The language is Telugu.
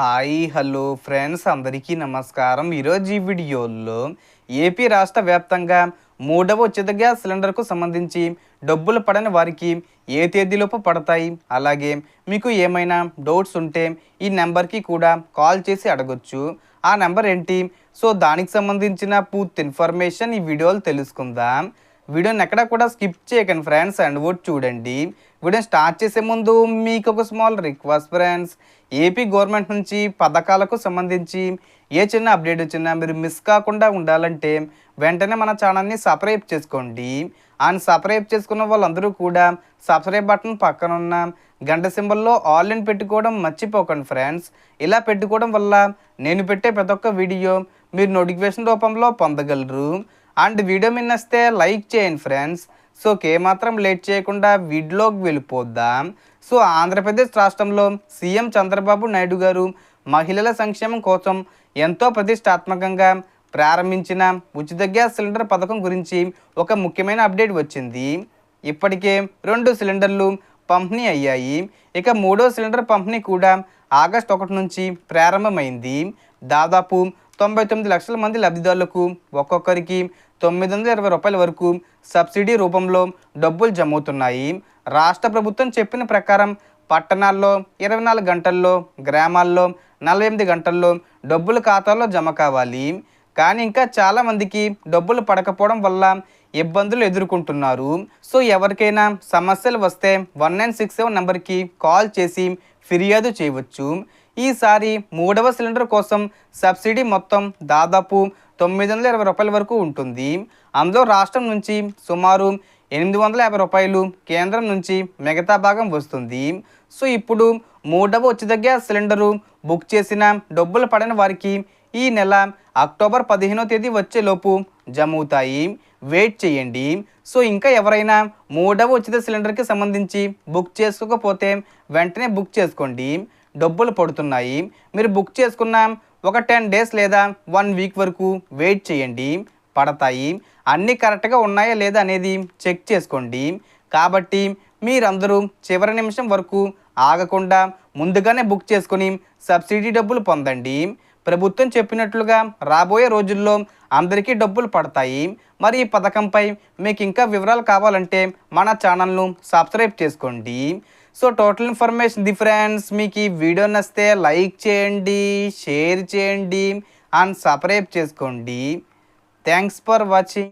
హాయ్ హలో ఫ్రెండ్స్ అందరికీ నమస్కారం. ఈరోజు ఈ వీడియోలో ఏపీ రాష్ట్ర వ్యాప్తంగా మూడవ ఉచిత గ్యాస్ సిలిండర్కు సంబంధించి డబ్బులు పడని వారికి ఏ తేదీలోపు పడతాయి? అలాగే మీకు ఏమైనా డౌట్స్ ఉంటే ఈ నెంబర్కి కూడా కాల్ చేసి అడగొచ్చు. ఆ నెంబర్ ఏంటి? సో దానికి సంబంధించిన పూర్తి ఇన్ఫర్మేషన్ ఈ వీడియోలో తెలుసుకుందాం. వీడియోని ఎక్కడ కూడా స్కిప్ చేయకండి ఫ్రెండ్స్ అండ్ వర్డ్ చూడండి. వీడియో స్టార్ట్ చేసే ముందు మీకు ఒక small request friends. AP government నుంచి పథకాలకు సంబంధించి ఏ చిన్న అప్డేట్ వచ్చినా మీరు మిస్ కాకుండా ఉండాలంటే వెంటనే మన ఛానల్ని సబ్స్క్రైబ్ చేసుకోండి. అండ్ సబ్స్క్రైబ్ చేసుకున్న వాళ్ళందరూ కూడా సబ్స్క్రైబ్ బటన్ పక్కన ఉన్న గంట సింబల్లో ఆల్ ఇన్ పెట్టుకోవడం మర్చిపోకండి ఫ్రెండ్స్. ఇలా పెట్టుకోవడం వల్ల నేను పెట్టే ప్రతి ఒక్క వీడియో మీరు నోటిఫికేషన్ రూపంలో పొందగలరు. అండ్ వీడియో మిన్నస్తే లైక్ చేయండి ఫ్రెండ్స్. సో మాత్రం లేట్ చేయకుండా వీడియోకి వెళ్ళిపోద్దాం. సో ఆంధ్రప్రదేశ్ రాష్ట్రంలో సీఎం చంద్రబాబు నాయుడు గారు మహిళల సంక్షేమం కోసం ఎంతో ప్రతిష్టాత్మకంగా ప్రారంభించిన ఉచిత గ్యాస్ సిలిండర్ పథకం గురించి ఒక ముఖ్యమైన అప్డేట్ వచ్చింది. ఇప్పటికే రెండు సిలిండర్లు పంపిణీ అయ్యాయి. ఇక మూడో సిలిండర్ పంపిణీ కూడా ఆగస్ట్ ఒకటి నుంచి ప్రారంభమైంది. దాదాపు తొంభై తొమ్మిది లక్షల మంది లబ్ధిదారులకు ఒక్కొక్కరికి తొమ్మిది వందల ఇరవై రూపాయల వరకు సబ్సిడీ రూపంలో డబ్బులు జమవుతున్నాయి. రాష్ట్ర ప్రభుత్వం చెప్పిన ప్రకారం పట్టణాల్లో ఇరవై నాలుగు గంటల్లో గ్రామాల్లో నలభై ఎనిమిది గంటల్లో డబ్బులు ఖాతాలో జమ కావాలి. కానీ ఇంకా చాలామందికి డబ్బులు పడకపోవడం వల్ల ఇబ్బందులు ఎదుర్కొంటున్నారు. సో ఎవరికైనా సమస్యలు వస్తే వన్ నైన్ సిక్స్ సెవెన్ నెంబర్కి కాల్ చేసి ఫిర్యాదు చేయవచ్చు. ఈసారి మూడవ సిలిండర్ కోసం సబ్సిడీ మొత్తం దాదాపు తొమ్మిది వందల ఇరవై రూపాయల వరకు ఉంటుంది. అందులో రాష్ట్రం నుంచి సుమారు ఎనిమిది వందల యాభై రూపాయలు కేంద్రం నుంచి మిగతా భాగం వస్తుంది. సో ఇప్పుడు మూడవ ఉచిత గ్యాస్ సిలిండరు బుక్ చేసిన డబ్బులు పడని వారికి ఈ నెల అక్టోబర్ పదిహేనో తేదీ వచ్చేలోపు జమ అవుతాయి వెయిట్ చేయండి. సో ఇంకా ఎవరైనా మూడవ ఉచిత సిలిండర్కి సంబంధించి బుక్ చేసుకోకపోతే వెంటనే బుక్ చేసుకోండి. డబ్బులు పడుతున్నాయి. మీరు బుక్ చేసుకున్న. ఒక టెన్ డేస్ లేదా వన్ వీక్ వరకు వెయిట్ చేయండి. పడతాయి. అన్నీ కరెక్ట్గా ఉన్నాయా లేదా అనేది చెక్ చేసుకోండి. కాబట్టి మీరందరూ చివరి నిమిషం వరకు ఆగకుండా ముందుగానే బుక్ చేసుకొని సబ్సిడీ డబ్బులు పొందండి. ప్రభుత్వం చెప్పినట్లుగా రాబోయే రోజుల్లో అందరికీ డబ్బులు పడతాయి. మరి ఈ పథకంపై మీకు ఇంకా వివరాలు కావాలంటే మన ఛానల్ను సబ్స్క్రైబ్ చేసుకోండి. సో టోటల్ ఇన్ఫర్మేషన్ డిఫరెన్స్ మీకు ఈ వీడియో నచ్చితే లైక్ చేయండి షేర్ చేయండి అండ్ సబ్స్క్రైబ్ చేసుకోండి. Thanks for watching.